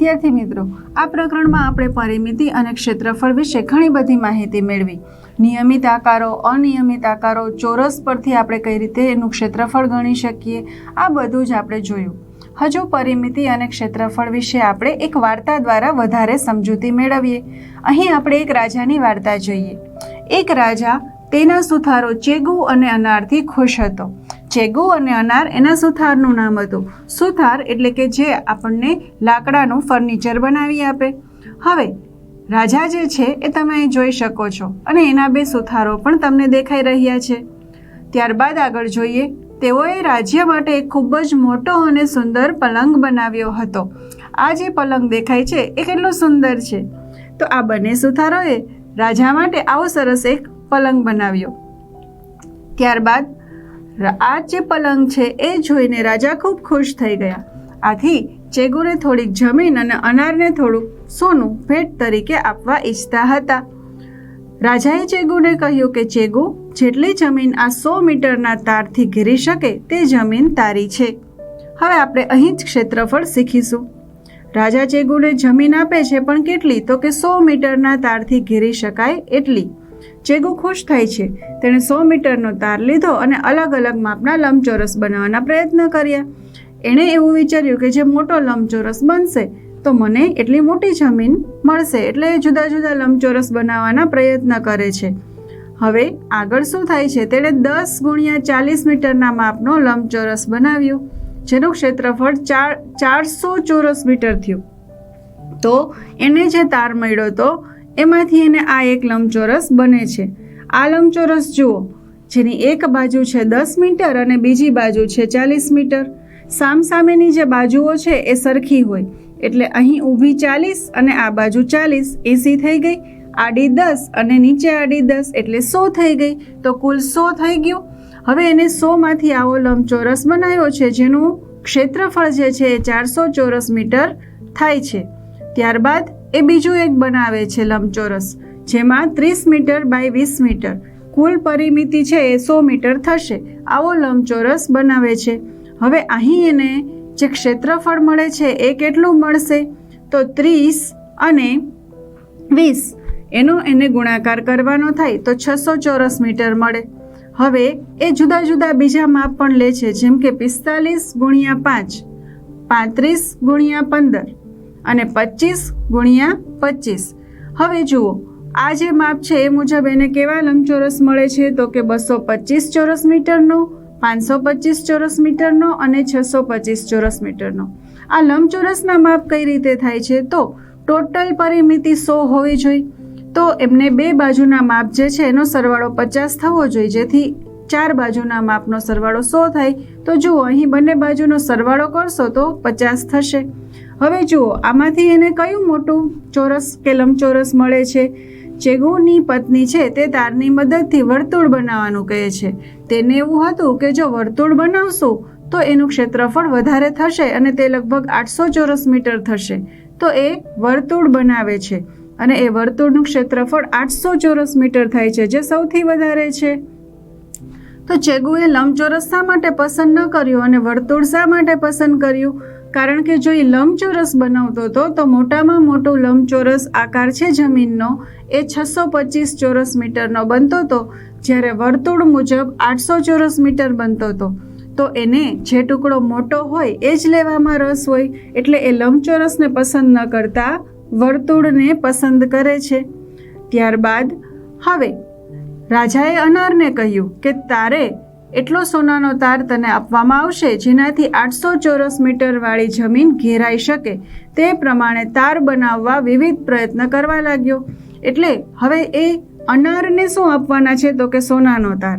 વિદ્યાર્થી મિત્રો, આ પ્રકરણમાં આપણે પરિમિતિ અને ક્ષેત્રફળ વિશે ઘણી બધી માહિતી મેળવી. નિયમિત આકારો, અનિયમિત આકારો, ચોરસ પરથી આપણે કઈ રીતે એનું ક્ષેત્રફળ ગણી શકીએ, આ બધું જ આપણે જોયું. હજુ પરિમિતિ અને ક્ષેત્રફળ વિશે આપણે એક વાર્તા દ્વારા વધારે સમજૂતી મેળવીએ. અહીં આપણે એક રાજાની વાર્તા જોઈએ. એક રાજા તેના સુથારો ચેગુ અને અનારથી ખુશ હતો. ચેગુ અને અનાર એના સુથારનું નામ હતું. સુથાર એટલે કે જે આપણને લાકડાનું ફર્નિચર બનાવી આપે. હવે, રાજા જે છે એ તમે અહીં જોઈ શકો છો અને એના બે સુથારો પણ તમને દેખાઈ રહ્યા છે. ત્યારબાદ આગળ જોઈએ, તેઓએ રાજ્ય માટે એક ખૂબ જ મોટો અને સુંદર પલંગ બનાવ્યો હતો. આ જે પલંગ દેખાય છે એ કેટલો સુંદર છે. તો આ બંને સુથારોએ રાજા માટે આવો સરસ એક પલંગ બનાવ્યો. ત્યારબાદ આ જે પલંગ છે એ જોઈને રાજા ખૂબ ખુશ થઈ ગયા. આથી ચેગુને થોડીક જમીન અને અનારને થોડુંક સોનું ભેટ તરીકે આપવા ઈચ્છતા હતા. રાજાએ ચેગુને કહ્યું કે, ચેગુ, જેટલી જમીન આ સો મીટરના તારથી ઘેરી શકે તે જમીન તારી છે. હવે આપણે અહીં જ ક્ષેત્રફળ શીખીશું. રાજા ચેગુને જમીન આપે છે, પણ કેટલી? તો કે સો મીટરના તારથી ઘેરી શકાય એટલી. ચેગુ ખુશ થાય છે. તેણે સો મીટરનો તાર લીધો અને અલગ અલગ માપના લંબચોરસ બનાવવાના પ્રયત્ન કર્યા. એણે એવું વિચાર્યું કે જે મોટો લંબચોરસ બનશે, તો મને એટલી મોટી જમીન મળશે એટલે એ જુદા જુદા લંબચોરસ બનાવવાના પ્રયત્ન કરે છે. હવે આગળ શું થાય છે? તેણે દસ ગુણ્યા ચાલીસ મીટરના માપનો લંબચોરસ બનાવ્યો, જેનું ક્ષેત્રફળ ચાર ચારસો ચોરસ મીટર થયું. તો એને જે તાર મળ્યો તો એમાંથી એને આ એક લંબચોરસ બને છે. આ લંબચોરસ જુઓ, જેની એક બાજુ છે દસ મીટર અને બીજી બાજુ છે ચાલીસ મીટર. સામસામેની જે બાજુઓ છે એ સરખી હોય, એટલે અહીં ઊભી ચાલીસ અને આ બાજુ ચાલીસ એસી થઈ ગઈ, આડી દસ અને નીચે આડી દસ એટલે સો થઈ ગઈ, તો કુલ સો થઈ ગયું. હવે એને સોમાંથી આવો લંબચોરસ બનાવ્યો છે, જેનું ક્ષેત્રફળ જે છે એ ચારસો ચોરસ મીટર થાય છે. ત્યારબાદ એ બીજું એક બનાવે છે લંબચોરસ, જેમાં ત્રીસ મીટર બાય વીસ મીટર. કુલ પરિમિતિ છે એ સો મીટર થશે. આવો લંબચોરસ બનાવે છે. હવે અહીં એને જે ક્ષેત્રફળ મળે છે એ કેટલું મળશે? તો ત્રીસ અને વીસ. એનો એને ગુણાકાર કરવાનો થાય તો છસો ચોરસ મીટર મળે. હવે એ જુદા જુદા બીજા માપ પણ લે છે, જેમ કે પિસ્તાલીસ ગુણ્યા પાંચ, પાંત્રીસ ગુણ્યા પંદર અને પચીસ ગુણ્યા પચીસ. હવે જુઓ, આ જે માપ છે એ મુજબ એને કેવા લંબચોરસ મળે છે? તો કે બસો પચીસ ચોરસ મીટરનો, પાંચસો પચીસ ચોરસ મીટરનો અને છસો પચીસ ચોરસ મીટરનો. આ લંબચોરસના માપ કઈ રીતે થાય છે? તો ટોટલ પરિમિતિ સો હોવી જોઈએ. તો એમને બે બાજુના માપ જે છે એનો સરવાળો પચાસ થવો જોઈએ. જેથી ચાર બાજુના માપનો સરવાળો સો થાય. તો જુઓ, અહીં બંને બાજુનો સરવાળો કરશો તો પચાસ થશે. હવે જુઓ, આમાંથી એને કયું મોટું ચોરસ કે લંબચોરસ મળે છે? ચેગુની પત્ની છે તે તારની મદદથી વર્તુળ બનાવવાનું કહે છે. તેને એવું હતું કે જો વર્તુળ બનાવશું, તો એનું ક્ષેત્રફળ વધારે થશે અને તે લગભગ આઠસો ચોરસ મીટર થશે. તો એ વર્તુળ બનાવે છે અને એ વર્તુળનું ક્ષેત્રફળ આઠસો ચોરસ મીટર થાય છે, જે સૌથી વધારે છે. તો ચેગુએ લંબચોરસ શા માટે પસંદ ન કર્યું અને વર્તુળ શા માટે પસંદ કર્યું? કારણ કે જો એ લંબચોરસ બનાવતો હતો, તો મોટામાં મોટો લંબચોરસ આકાર છે જમીનનો. એ છસો પચીસ ચોરસ મીટરનો બનતો હતો, જ્યારે વર્તુળ મુજબ આઠસો ચોરસ મીટર બનતો હતો. તો એને જે ટુકડો મોટો હોય, એ જ લેવામાં રસ હોય, એટલે એ લંબચોરસને પસંદ ન કરતા વર્તુળને પસંદ કરે છે. ત્યારબાદ, હવે, રાજાએ અનારને કહ્યું કે, તારે એટલો સોનાનો તાર તને આપવામાં આવશે, જેનાથી આઠસો ચોરસ મીટરવાળી જમીન ઘેરાઈ શકે. તે પ્રમાણે તાર બનાવવા વિવિધ પ્રયત્ન કરવા લાગ્યો. એટલે હવે એ અનારને શું આપવાના છે તો કે સોનાનો તાર?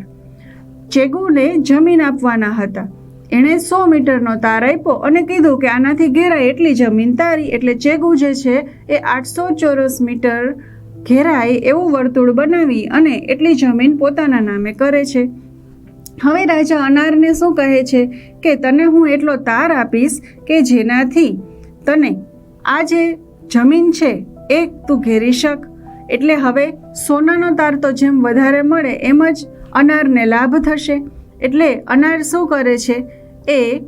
ચેગુને જમીન આપવાના હતા. એણે સો મીટરનો તાર આપ્યો અને કીધું કે આનાથી ઘેરાય એટલી જમીન તારી, એટલે ચેગુ જે છે એ આઠસો ચોરસ મીટર ઘેરાય એવું વર્તુળ બનાવી અને એટલી જમીન પોતાના નામે કરે છે. હવે રાજા અનારને શું કહે છે કે તને હું એટલો તાર આપીશ કે જેનાથી તને આ જે જમીન છે એ તું ઘેરી શક. એટલે હવે સોનાનો તાર તો જેમ વધારે મળે એમ જ અનારને લાભ થશે. એટલે અનાર શું કરે છે? એ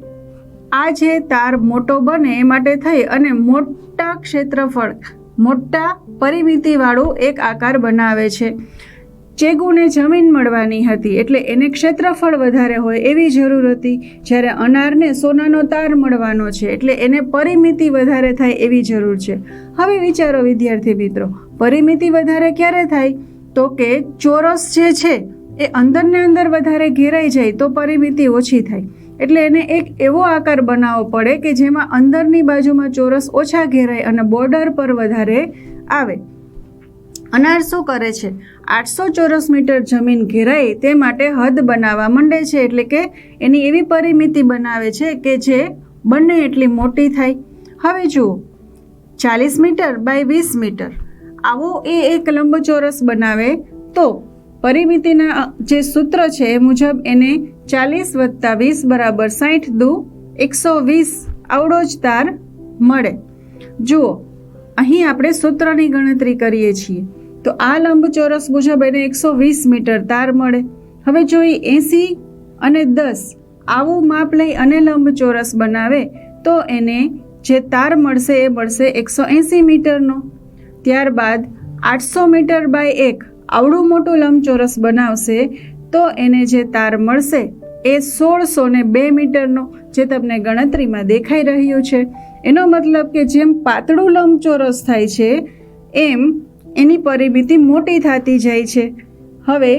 આ જે તાર મોટો બને એ માટે થઈ અને મોટા ક્ષેત્રફળ, મોટા પરિમિતિવાળું એક આકાર બનાવે છે. ચેગુને જમીન મળવાની હતી એટલે એને ક્ષેત્રફળ વધારે હોય એવી જરૂર હતી, જ્યારે અનારને સોનાનો તાર મળવાનો છે એટલે એને પરિમિતિ વધારે થાય એવી જરૂર છે. હવે વિચારો વિદ્યાર્થી મિત્રો, પરિમિતિ વધારે ક્યારે થાય? તો કે ચોરસ જે છે, એ અંદરને અંદર વધારે ઘેરાઈ જાય તો પરિમિતિ ઓછી થાય. એટલે એને એક એવો આકાર બનાવવો પડે કે જેમાં અંદરની બાજુમાં ચોરસ ઓછા ઘેરાય અને બોર્ડર પર વધારે આવે. અનાર શું કરે છે? આઠસો ચોરસ મીટર જમીન ઘેરાય તે માટે હદ બનાવવા માંડે છે એટલે કે એની એવી પરિમિતિ બનાવે છે કે જે બંને એટલી મોટી થાય. હવે જુઓ, ચાલીસ મીટર બાય વીસ મીટર. આવો એ એક લંબચોરસ બનાવે તો પરિમિતિના જે સૂત્ર છે એ મુજબ એને ચાલીસ વત્તા વીસ બરાબર સાઠ દુ એકસો વીસ આવડો જ તાર મળે. જુઓ, અહીં આપણે સૂત્રની ગણતરી કરીએ છીએ. તો આ લંબચોરસ મુજબ એને એકસો વીસ મીટર તાર મળે. હવે જો એ એંસી અને દસ આવું માપ લઈ અને લંબચોરસ બનાવે તો એને જે તાર મળશે એ મળશે એકસો એંસી મીટરનો. ત્યારબાદ આઠસો મીટર બાય એક આવડું મોટું લંબચોરસ બનાવશે તો એને જે તાર મળશે એ સોળસો ને બે મીટરનો, જે તમને ગણતરીમાં દેખાઈ રહ્યું છે. એનો મતલબ કે જેમ પાતળું લંબચોરસ થાય છે, એમ એની પરિમિતિ મોટી થતી જાય છે. હવે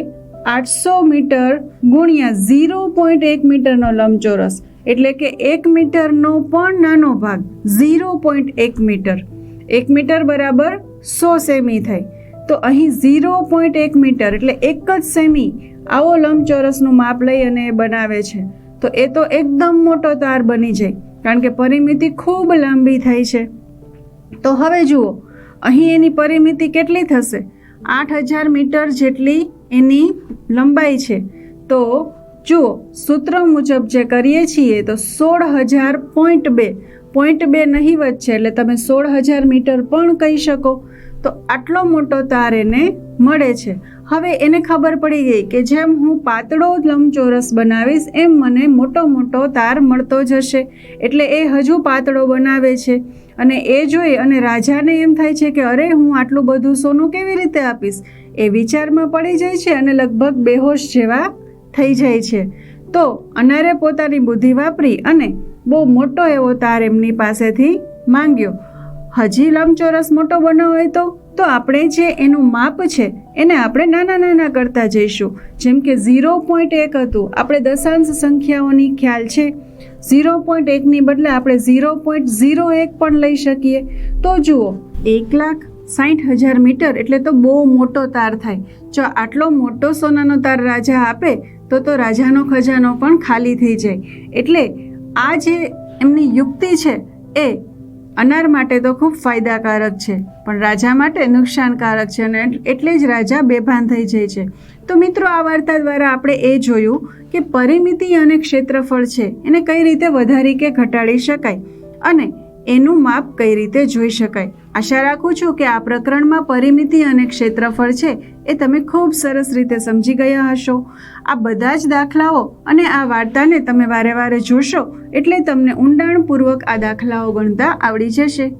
આઠસો મીટર ગુણ્યા ઝીરો પોઈન્ટ એક મીટરનો લંબચોરસ, એટલે કે એક મીટરનો પણ નાનો ભાગ, ઝીરો પોઈન્ટ એક મીટર. એક મીટર બરાબર સો સેમી થાય. તો અહીં ઝીરો પોઈન્ટ એક મીટર, એટલે એક જ સેમી આવો લંબચોરસનું માપ લઈ અને એ બનાવે છે. તો એ તો એકદમ મોટો તાર બની જાય, કારણ કે પરિમિતિ ખૂબ લાંબી થાય છે. તો હવે જુઓ અહીં એની પરિમિતિ કેટલી થશે? આઠ હજાર મીટર જેટલી એની લંબાઈ છે. તો જુઓ સૂત્ર મુજબ જે કરીએ છીએ, તો સોળ હજાર પોઈન્ટ બે. પોઈન્ટ બે નહીવત છે, એટલે તમે સોળ હજાર મીટર પણ કહી શકો. તો આટલો મોટો તાર એને મળે છે. હવે એને ખબર પડી ગઈ કે જેમ હું પાતળો લંબચોરસ બનાવીશ, એમ મને મોટો મોટો તાર મળતો જશે. એટલે એ હજુ પાતળો બનાવે છે. અને એ જોઈ અને રાજાને એમ થાય છે કે, અરે, હું આટલું બધું સોનું કેવી રીતે આપીશ? એ વિચારમાં પડી જાય છે અને લગભગ બેહોશ જેવા થઈ જાય છે. તો અનારે પોતાની બુદ્ધિ વાપરી અને બહુ મોટો એવો તાર એમની પાસેથી માંગ્યો. હજી લંબચોરસ મોટો બનાવવો હોય તો તો આપણે જે એનું માપ છે, એને આપણે નાના નાના કરતા જઈશું. જેમ કે ઝીરો પોઈન્ટ એક હતું. આપણે દશાંશ સંખ્યાઓની ખ્યાલ છે. ઝીરો પોઈન્ટ એકની બદલે આપણે ઝીરો પોઈન્ટ ઝીરો એક પણ લઈ શકીએ. તો જુઓ, એક લાખ સાઠ હજાર મીટર એટલે તો બહુ મોટો તાર થાય. જો આટલો મોટો સોનાનો તાર રાજા આપે, તો તો રાજાનો ખજાનો પણ ખાલી થઈ જાય. એટલે આ જે એમની યુક્તિ છે, એ અનાર માટે તો ખૂબ ફાયદાકારક છે, પણ રાજા માટે નુકસાનકારક છે અને એટલે જ રાજા બેભાન થઈ જાય છે. તો મિત્રો, આ વાર્તા દ્વારા આપણે એ જોયું કે પરિમિતિ અને ક્ષેત્રફળ છે, એને કઈ રીતે વધારી કે ઘટાડી શકાય? અને એનું માપ કઈ રીતે જોઈ શકાય? આશા રાખું છું કે આ પ્રકરણમાં પરિમિતિ અને ક્ષેત્રફળ છે એ તમે ખૂબ સરસ રીતે સમજી ગયા હશો. આ બધા જ દાખલાઓ અને આ વાર્તાને તમે વારે વારે જોશો એટલે તમને ઊંડાણપૂર્વક આ દાખલાઓ ગણતા આવડી જશે.